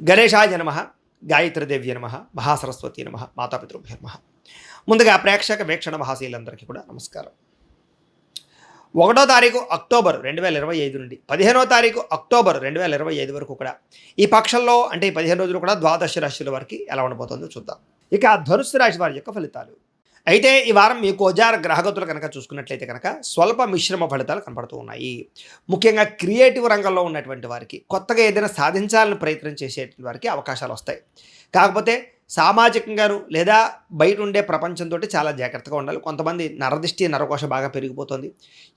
గణేశాయ నమ గాయత్రీదేవ్య నమ మహాసరస్వతి నమ మాతాపితృభ్య నమ. ముందుగా ప్రేక్షక వీక్షణ మహాశీలందరికీ కూడా నమస్కారం. ఒకటో తారీఖు అక్టోబర్ రెండు వేల ఇరవై ఐదు నుండి పదిహేనో తారీఖు అక్టోబర్ రెండు వేల ఇరవై ఐదు వరకు కూడా ఈ పక్షంలో అంటే ఈ పదిహేను రోజులు కూడా ద్వాదశ రాశుల వరకు ఎలా ఉండబోతుందో చూద్దాం. ఇక ధనుసు రాశి వారి యొక్క ఫలితాలు. అయితే ఈ వారం మీ కోజార గ్రహగతులు కనుక చూసుకున్నట్లయితే కనుక స్వల్ప మిశ్రమ ఫలితాలు కనపడుతూ ఉన్నాయి. ముఖ్యంగా క్రియేటివ్ రంగంలో ఉన్నటువంటి వారికి కొత్తగా ఏదైనా సాధించాలని ప్రయత్నం చేసేటువంటి వారికి అవకాశాలు వస్తాయి. కాకపోతే సామాజికంగాను లేదా బయట ఉండే ప్రపంచంతో చాలా జాగ్రత్తగా ఉండాలి. కొంతమంది నరదిష్టి నరకోశ బాగా పెరిగిపోతుంది.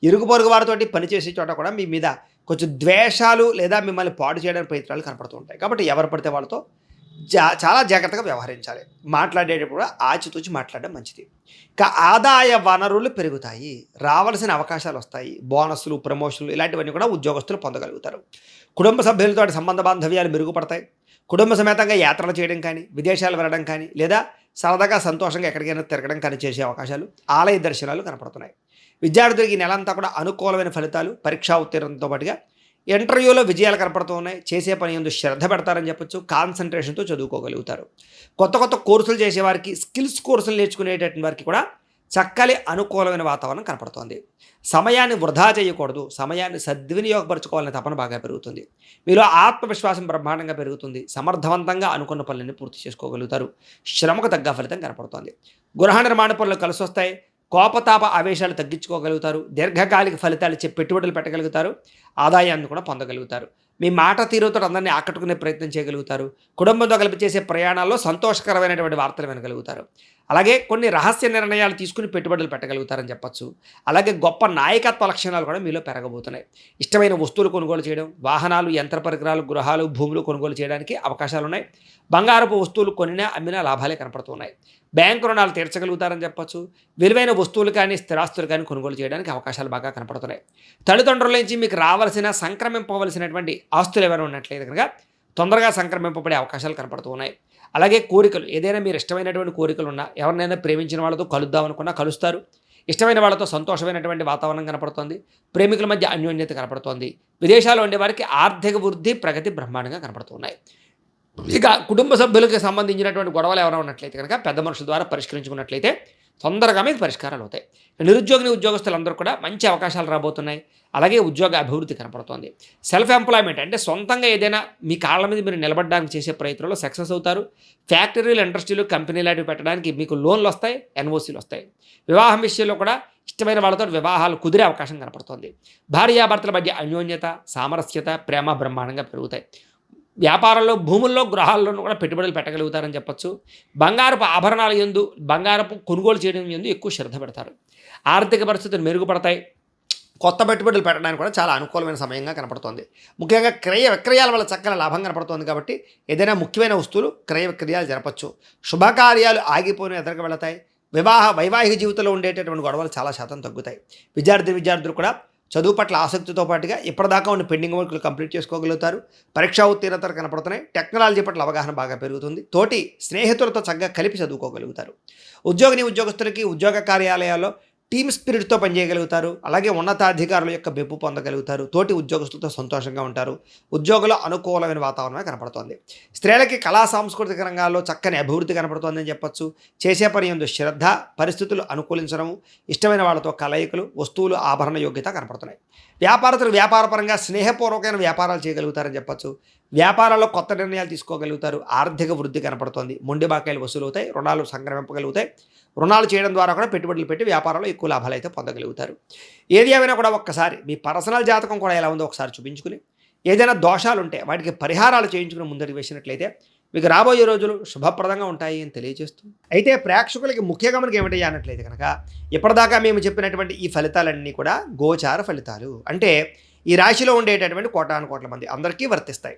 ఇరుగు పొరుగు వారితోటి పనిచేసే చోట కూడా మీ మీద కొంచెం ద్వేషాలు లేదా మిమ్మల్ని పాడు చేయడానికి ప్రయత్నాలు కనపడుతూ ఉంటాయి. కాబట్టి ఎవరు పడితే వాళ్ళతో జా చాలా జాగ్రత్తగా వ్యవహరించాలి. మాట్లాడేటప్పుడు ఆచితూచి మాట్లాడడం మంచిది. ఇక ఆదాయ వనరులు పెరుగుతాయి. రావాల్సిన అవకాశాలు వస్తాయి. బోనస్లు ప్రమోషన్లు ఇలాంటివన్నీ కూడా ఉద్యోగస్తులు పొందగలుగుతారు. కుటుంబ సభ్యులతో సంబంధ బాంధవ్యాలు మెరుగుపడతాయి. కుటుంబ సమేతంగా యాత్రలు చేయడం కానీ విదేశాలు వెళ్ళడం కానీ లేదా సరదాగా సంతోషంగా ఎక్కడికైనా తిరగడం కానీ చేసే అవకాశాలు ఆలయ దర్శనాలు కనపడుతున్నాయి. విద్యార్థులకి ఈ నెలంతా కూడా అనుకూలమైన ఫలితాలు పరీక్షా ఉత్తీర్ణంతో పాటుగా ఇంటర్వ్యూలో విజయాలు కనపడుతూ ఉన్నాయి చేసే పని ఎందు శ్రద్ధ పెడతారని చెప్పొచ్చు. కాన్సన్ట్రేషన్తో చదువుకోగలుగుతారు. కొత్త కొత్త కోర్సులు చేసేవారికి స్కిల్స్ కోర్సులు నేర్చుకునేటటువంటి వారికి కూడా చక్కని అనుకూలమైన వాతావరణం కనపడుతోంది. సమయాన్ని వృధా చేయకూడదు. సమయాన్ని సద్వినియోగపరచుకోవాలనే తపన బాగా పెరుగుతుంది. మీలో ఆత్మవిశ్వాసం బ్రహ్మాండంగా పెరుగుతుంది. సమర్థవంతంగా అనుకున్న పనులన్నీ పూర్తి చేసుకోగలుగుతారు. శ్రమకు తగ్గ ఫలితం కనపడుతోంది. గృహ నిర్మాణ పనులు కలిసి వస్తాయి కోపతాప ఆవేశాలు తగ్గించుకోగలుగుతారు దీర్ఘకాలిక ఫలితాలు ఇచ్చే పెట్టుబడులు పెట్టగలుగుతారు ఆదాయాన్ని కూడా పొందగలుగుతారు. మీ మాట తీరుతో అందరినీ ఆకట్టుకునే ప్రయత్నం చేయగలుగుతారు కుటుంబంతో కలిపి చేసే ప్రయాణాల్లో సంతోషకరమైనటువంటి వార్తలు వినగలుగుతారు. అలాగే కొన్ని రహస్య నిర్ణయాలు తీసుకుని పెట్టుబడులు పెట్టగలుగుతారని చెప్పొచ్చు. అలాగే గొప్ప నాయకత్వ లక్షణాలు కూడా మీలో పెరగబోతున్నాయి. ఇష్టమైన వస్తువులు కొనుగోలు చేయడం వాహనాలు యంత్ర పరికరాలు గృహాలు భూములు కొనుగోలు చేయడానికి అవకాశాలు ఉన్నాయి బంగారపు వస్తువులు కొనినా అమ్మినా లాభాలే కనపడుతున్నాయి. బ్యాంకు రుణాలు తీర్చగలుగుతారని చెప్పొచ్చు. విలువైన వస్తువులు కానీ స్థిరాస్తులు కానీ కొనుగోలు చేయడానికి అవకాశాలు బాగా కనపడుతున్నాయి. తల్లిదండ్రుల నుంచి మీకు రావాల్సిన సంక్రమింపవలసినటువంటి ఆస్తులు ఎవరైనా ఉన్నట్లయితే కనుక తొందరగా సంక్రమింపబడే అవకాశాలు కనపడుతూ ఉన్నాయి. అలాగే కోరికలు ఏదైనా మీరు ఇష్టమైనటువంటి కోరికలు ఉన్నా ఎవరినైనా ప్రేమించిన వాళ్ళతో కలుద్దాం అనుకున్నా కలుస్తారు. ఇష్టమైన వాళ్ళతో సంతోషమైనటువంటి వాతావరణం కనపడుతోంది. ప్రేమికుల మధ్య అన్యోన్యత కనపడుతోంది. విదేశాల్లో ఉండే వారికి ఆర్థిక వృద్ధి ప్రగతి బ్రహ్మాండంగా కనపడుతున్నాయి ఇక కుటుంబ సభ్యులకు సంబంధించినటువంటి గొడవలు ఎవరైనా ఉన్నట్లయితే కనుక పెద్ద మనుషుల ద్వారా పరిష్కరించుకున్నట్లయితే తొందరగా మీద పరిష్కారాలు అవుతాయి. నిరుద్యోగిని ఉద్యోగస్తులందరూ కూడా మంచి అవకాశాలు రాబోతున్నాయి. అలాగే ఉద్యోగ అభివృద్ధి కనపడుతోంది. సెల్ఫ్ ఎంప్లాయ్మెంట్ అంటే సొంతంగా ఏదైనా మీ కాళ్ళ మీద మీరు నిలబడడానికి చేసే ప్రయత్నంలో సక్సెస్ అవుతారు. ఫ్యాక్టరీలు ఇండస్ట్రీలు కంపెనీ లాంటివి పెట్టడానికి మీకు లోన్లు వస్తాయి ఎన్ఓసీలు వస్తాయి. వివాహం విషయంలో కూడా ఇష్టమైన వాళ్ళతో వివాహాలు కుదిరే అవకాశం కనపడుతోంది. భార్యాభర్తల మధ్య అన్యోన్యత సామరస్యత ప్రేమ బ్రహ్మాండంగా పెరుగుతాయి. వ్యాపారంలో భూముల్లో గృహాల్లోనూ కూడా పెట్టుబడులు పెట్టగలుగుతారని చెప్పొచ్చు. బంగారపు ఆభరణాల ఎందు బంగారపు కొనుగోలు చేయడం ఎందు ఎక్కువ శ్రద్ధ పెడతారు. ఆర్థిక పరిస్థితులు మెరుగుపడతాయి. కొత్త పెట్టుబడులు పెట్టడానికి కూడా చాలా అనుకూలమైన సమయంగా కనపడుతోంది. ముఖ్యంగా క్రయ విక్రయాల వల్ల చక్కని లాభం కనపడుతోంది కాబట్టి ఏదైనా ముఖ్యమైన వస్తువులు క్రయ విక్రయాలు జరపచ్చు. శుభకార్యాలు ఆగిపోయిన ఎదురుకు వెళతాయి. వివాహ వైవాహిక జీవితంలో ఉండేటటువంటి గొడవలు చాలా శాతం తగ్గుతాయి. విద్యార్థి విద్యార్థులు కూడా చదువు పట్ల ఆసక్తితో పాటుగా ఇప్పటిదాకా ఉన్న పెండింగ్ వర్క్లు కంప్లీట్ చేసుకోగలుగుతారు. పరీక్షా ఉత్తీర్ణతలు కనపడుతున్నాయి. టెక్నాలజీ పట్ల అవగాహన బాగా పెరుగుతుంది. తోటి స్నేహితులతో చక్కగా కలిపి చదువుకోగలుగుతారు. ఉద్యోగిని ఉద్యోగస్తులకి ఉద్యోగ కార్యాలయాల్లో టీమ్ స్పిరిట్తో పనిచేయగలుగుతారు. అలాగే ఉన్నతాధికారుల యొక్క మెప్పు పొందగలుగుతారు. తోటి ఉద్యోగస్తులతో సంతోషంగా ఉంటారు. ఉద్యోగుల అనుకూలమైన వాతావరణమే కనపడుతోంది. స్త్రీలకి కళా సాంస్కృతిక రంగాల్లో చక్కని అభివృద్ధి కనపడుతోందని చెప్పొచ్చు. చేసే పని ఎందు శ్రద్ధ పరిస్థితులు అనుకూలించడము ఇష్టమైన వాళ్ళతో కలయికలు వస్తువులు ఆభరణ యోగ్యత కనపడుతున్నాయి. వ్యాపారస్తులు వ్యాపారపరంగా స్నేహపూర్వకమైన వ్యాపారాలు చేయగలుగుతారని చెప్పొచ్చు. వ్యాపారాల్లో కొత్త నిర్ణయాలు తీసుకోగలుగుతారు. ఆర్థిక వృద్ధి కనపడుతోంది. మొండి బాకాయలు వసూలవుతాయి. రుణాలు సంక్రమింపగలుగుతాయి రుణాలు చేయడం ద్వారా కూడా పెట్టుబడులు పెట్టి వ్యాపారంలో ఎక్కువ లాభాలు అయితే పొందగలుగుతారు. ఏది ఏమైనా కూడా ఒక్కసారి మీ పర్సనల్ జాతకం కూడా ఎలా ఉందో ఒకసారి చూపించుకుని ఏదైనా దోషాలు ఉంటే వాటికి పరిహారాలు చేయించుకుని ముందరికి వేసినట్లయితే మీకు రాబోయే రోజులు శుభప్రదంగా ఉంటాయి అని తెలియజేస్తూ అయితే ప్రేక్షకులకి ముఖ్య గమనిక ఏమిటి అన్నట్లయితే కనుక ఇప్పటిదాకా మేము చెప్పినటువంటి ఈ ఫలితాలన్నీ కూడా గోచార ఫలితాలు. అంటే ఈ రాశిలో ఉండేటటువంటి కోటాను కోట్ల మంది అందరికీ వర్తిస్తాయి.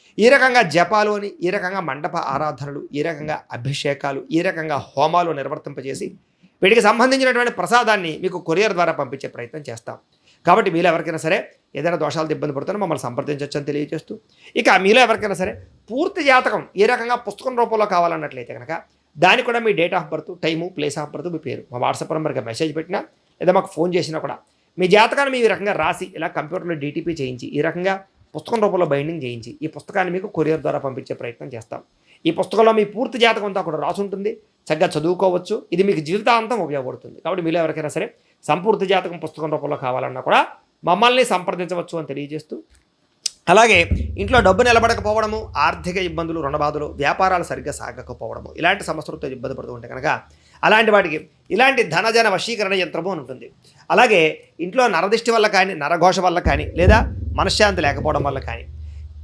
ఈ రకంగా జపాలు అని ఈ రకంగా మండప ఆరాధనలు ఈ రకంగా అభిషేకాలు ఈ రకంగా హోమాలు నిర్వర్తింపజేసి వీటికి సంబంధించినటువంటి ప్రసాదాన్ని మీకు కొరియర్ ద్వారా పంపించే ప్రయత్నం చేస్తాం. కాబట్టి మీలో ఎవరికైనా సరే ఏదైనా దోషాలతో ఇబ్బంది పడుతున్నా మమ్మల్ని సంప్రదించవచ్చు అని తెలియజేస్తూ ఇక మీలో ఎవరికైనా సరే పూర్తి జాతకం ఏ రకంగా పుస్తకం రూపంలో కావాలన్నట్లయితే కనుక దానికి కూడా మీ date of birth time place of birth మీ పేరు. మా వాట్సాప్ నెంబర్కి మెసేజ్ పెట్టినా లేదా మాకు ఫోన్ చేసినా కూడా మీ జాతకాన్ని మీ ఈ రకంగా రాసి ఇలా కంప్యూటర్లో డీటీపీ చేయించి ఈ రకంగా పుస్తకం రూపంలో బైండింగ్ చేయించి ఈ పుస్తకాన్ని మీకు కొరియర్ ద్వారా పంపించే ప్రయత్నం చేస్తాం. ఈ పుస్తకంలో మీ పూర్తి జాతకం అంతా కూడా రాసి ఉంటుంది. చక్కగా చదువుకోవచ్చు. ఇది మీకు జీవితాంతం ఉపయోగపడుతుంది. కాబట్టి మీలో ఎవరికైనా సరే సంపూర్తి జాతకం పుస్తకం రూపంలో కావాలన్నా కూడా మమ్మల్ని సంప్రదించవచ్చు అని తెలియజేస్తూ. అలాగే ఇంట్లో డబ్బు నిలబడకపోవడము ఆర్థిక ఇబ్బందులు రుణబాధలు వ్యాపారాలు సరిగ్గా సాగకపోవడము ఇలాంటి సమస్యలతో ఇబ్బంది పడుతూ ఉంటే కనుక అలాంటి వాటికి ఇలాంటి ధనజన వశీకరణ యంత్రము అని ఉంటుంది. అలాగే ఇంట్లో నరదిష్టి వల్ల కానీ నరఘోష వల్ల కానీ లేదా మనశ్శాంతి లేకపోవడం వల్ల కానీ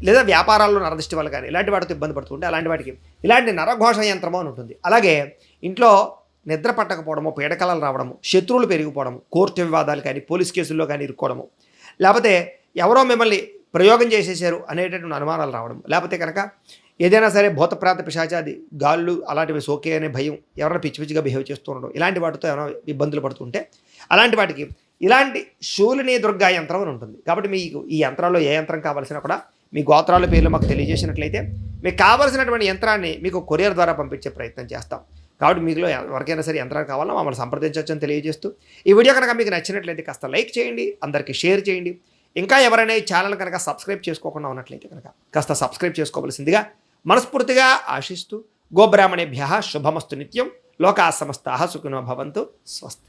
లేదా వ్యాపారాల్లో నరదృష్టి వల్ల కానీ ఇలాంటి వాటితో ఇబ్బంది పడుతుంటే అలాంటి వాటికి ఇలాంటి నరఘోష యంత్రము అని ఉంటుంది. అలాగే ఇంట్లో నిద్ర పట్టకపోవడము పీడకలలు రావడము శత్రువులు పెరిగిపోవడము కోర్టు వివాదాలు కానీ పోలీస్ కేసుల్లో కానీ ఇరుక్కోవడము లేకపోతే ఎవరో మిమ్మల్ని ప్రయోగం చేసేసారు అనేటటువంటి అనుమానాలు రావడం లేకపోతే కనుక ఏదైనా సరే భూతప్రాత పిశాచాది గాళ్ళు అలాంటివి సోకే అనే భయం ఎవరైనా పిచ్చి పిచ్చిగా బిహేవ్ చేస్తూ ఉండడం ఇలాంటి వాటితో ఏమైనా ఇబ్బందులు పడుతుంటే అలాంటి వాటికి ఇలాంటి శూలిని దుర్గా యంత్రం అని ఉంటుంది. కాబట్టి మీకు ఈ యంత్రాల్లో ఏ యంత్రం కావాల్సినా కూడా మీ గోత్రాల పేర్లు మాకు తెలియజేసినట్లయితే మీకు కావాల్సినటువంటి యంత్రాన్ని మీకు కొరియర్ ద్వారా పంపించే ప్రయత్నం చేస్తాం. కాబట్టి మీకులో ఎవరికైనా సరే యంత్రాలు కావాలో మమ్మల్ని సంప్రదించవచ్చు అని తెలియజేస్తూ ఈ వీడియో కనుక మీకు నచ్చినట్లయితే కాస్త లైక్ చేయండి అందరికీ షేర్ చేయండి. ఇంకా ఎవరైనా ఈ ఛానల్ కనుక సబ్స్క్రైబ్ చేసుకోకుండా ఉన్నట్లయితే కనుక కాస్త సబ్స్క్రైబ్ చేసుకోవలసిందిగా మనస్ఫూర్తిగా ఆశిస్తూ గోబ్రాహ్మణేభ్య శుభమస్తు నిత్యం లోకా సమస్తా సుఖినో భవంతు. స్వస్తి